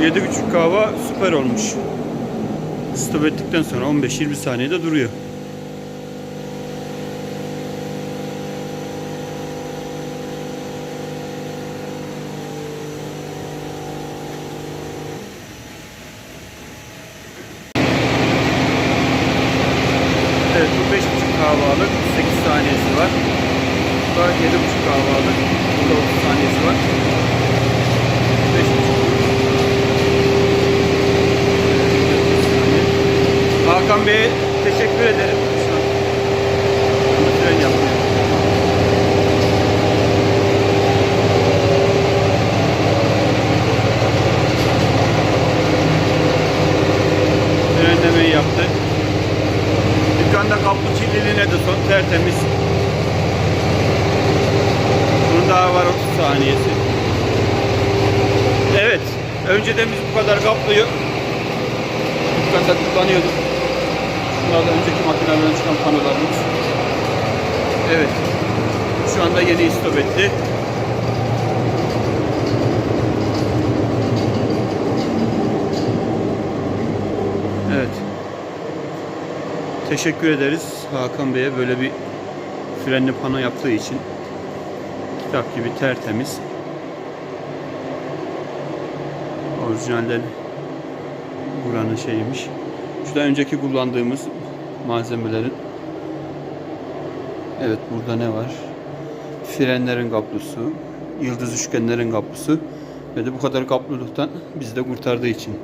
7.5 kahva süper olmuş. Stop ettikten sonra 15-20 saniyede duruyor. Evet bu 5.5 kahvalık 8 saniyesi var. Bu da 7.5 kahvalık. Burada 30 saniyesi var. 5.5 Hakan Bey'e teşekkür ederim. Frenlemeyi yaptı. Dükkanda kaplı çililiğine de son tertemiz. Bunun daha var 30 saniyesi. Evet. Önceden biz bu kadar kaplıyı dükkanda kullanıyorduk. Şunlar da önceki makinelerden çıkan panolarımız. Evet. Şu anda yeni istop etti. Evet. Teşekkür ederiz Hakan Bey'e böyle bir frenli pano yaptığı için. Kitap gibi tertemiz. Orijinalden buranın şeyiymiş. Da önceki kullandığımız malzemelerin. Evet burada ne var? Frenlerin kaplusu, yıldız üçgenlerin kaplusu ve de bu kadar kapluluktan bizi de kurtardığı için.